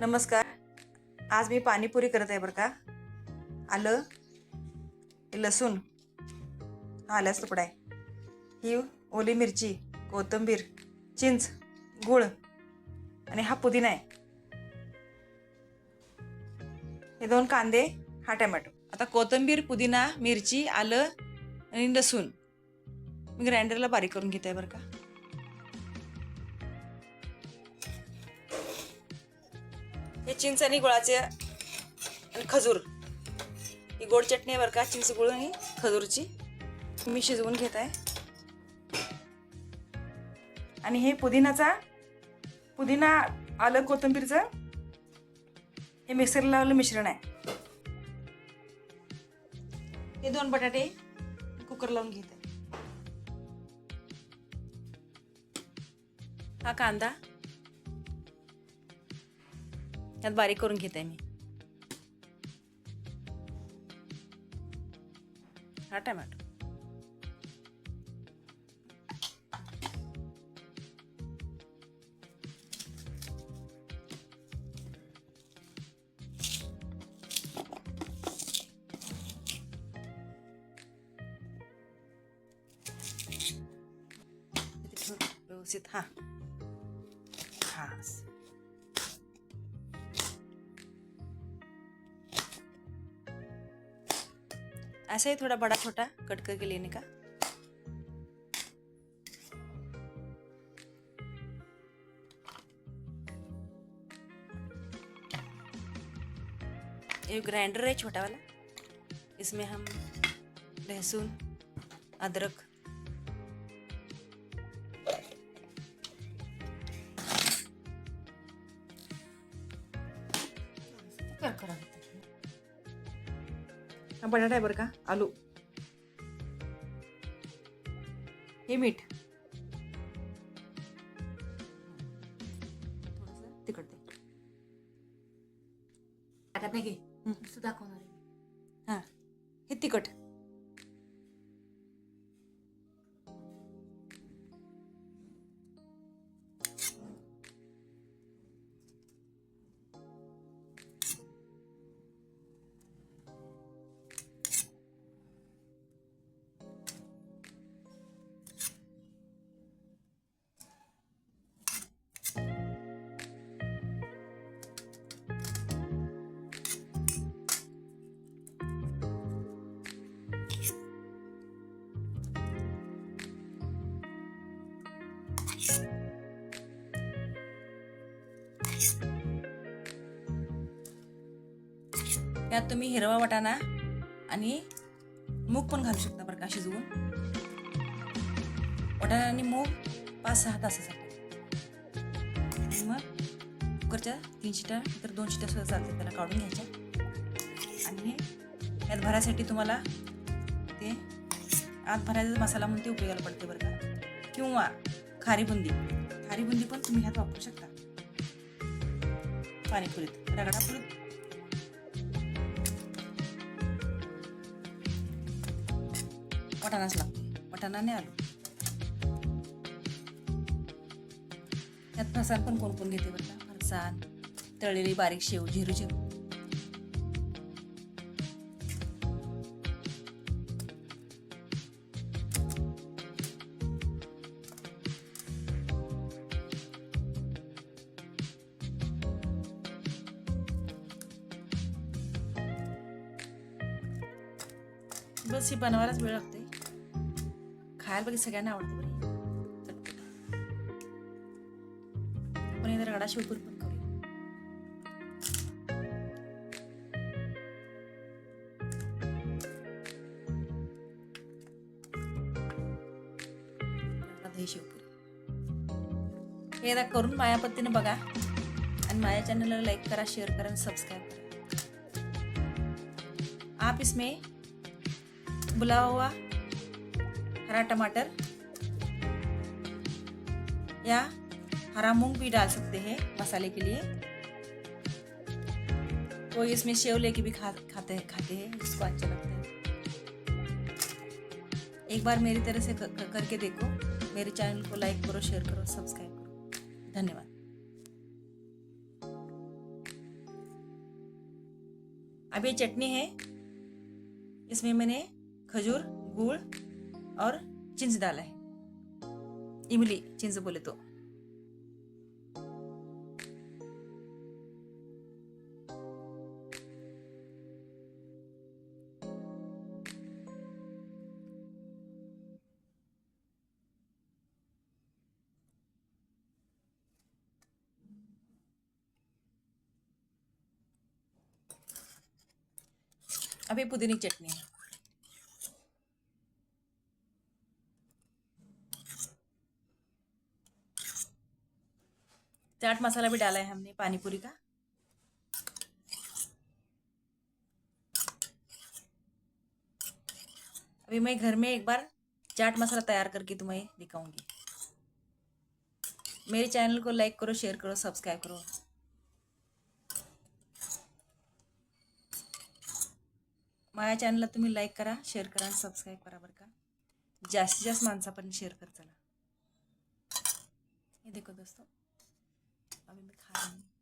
नमस्कार. आज मी पाणीपुरी करत आहे बरं का. आलं. लसूण. हा तुकडा आहे. ही ओली मिरची कोथिंबीर चिंच गूळ आणि हा पुदिना आहे. हे दोन कांदे हा टमॅटो. आता कोथिंबीर पुदिना मिरची आलं आणि लसूण. मी ग्राइंडरला बारीक करून घेत आहे बरं का. हे चिंच आणि गुळाचे आणि खजूर. ही गोड चटणी आहे बरं का चिंच गुळ आणि खजूरची. मी शिजवून घेत आहे. आणि हे पुदिनाचा पुदिना आलं कोथिंबीरचं हे मिक्सरला लावलं मिश्रण आहे. हे दोन बटाटे कुकर लावून घेत. आहे हा कांदा. यात बारीक करून घेते मी. हा टमॅटो. व्यवस्थित हां. ऐसा ही थोड़ा बड़ा छोटा कट करके लेने का। ये ग्राइंडर है, छोटा वाला। इसमें हम लहसुन, अदरक हा बटाटा आहे बरं का आलू. हे मीठ. दे. टाकत नाही की दाखवणार हां. हे तिखट. यात तुम्ही हिरवा वाटाणा आणि मूग पण घालू शकता बरं का शिजवून. वाटाणा आणि मूग पाच सहा तासासाठी मग कुकरच्या तीन शिट्या तर दोन शिट्या सुद्धा चालतात त्याला काढून घ्यायच्या. आणि यात भरायसाठी तुम्हाला ते आत भरायचा मसाला म्हणून ते उपयोगाला पडते बरं का. किंवा खारी बुंदी खारी बुंदी पण तुम्ही ह्यात वापरू शकता. पाणीपुरीत. रगडापुरीत वटाणाच लागते वटाणाने आलू. त्यात फरसाण पण कोण कोण घेते बरं का? फरसाण तळलेली बारीक शेव झिरू शेव. बस ही बनवायलाच वेळ लागते खायला बघी सगळ्यांना आवडते बरं पण आपण एकदा रगडा शिवपुरी पण करूया. रगडा शिवपुरी हे एकदा करून माया पद्धतीने बघा. आणि माझ्या चॅनलला लाईक करा शेअर करा आणि सबस्क्राईब करा. आप इसमें बुला हुआ हरा टमाटर या हरा मूंग भी डाल सकते हैं मसाले के लिए। कोई इसमें सेव लेके भी खा खाते हैं खाते हैं जिसको अच्छा लगता है। एक बार मेरी तरह से क- क- करके देखो, मेरे चैनल को लाइक करो शेयर करो सब्सक्राइब करो। धन्यवाद। ये चटनी है, इसमें मैंने खजूर गुड़ और चिंच डाला है इमली चिंच बोले तो. अभी पुदीने की चटनी है। चाट मसाला भी डाला है हमने पानी पूरी का। अभी मैं घर में एक बार चाट मसाला तैयार करके तुम्हें दिखाऊँगी। मेरे चैनल को लाइक करो, शेयर करो, सब्सक्राइब करो। माझ्या चॅनलला तुम्ही लाईक करा शेअर करा आणि सबस्क्राईब करा बरं का। जास्तीत जास्त माणसापर्यंत शेअर कर चला। देखो दोस्तों। I'm in.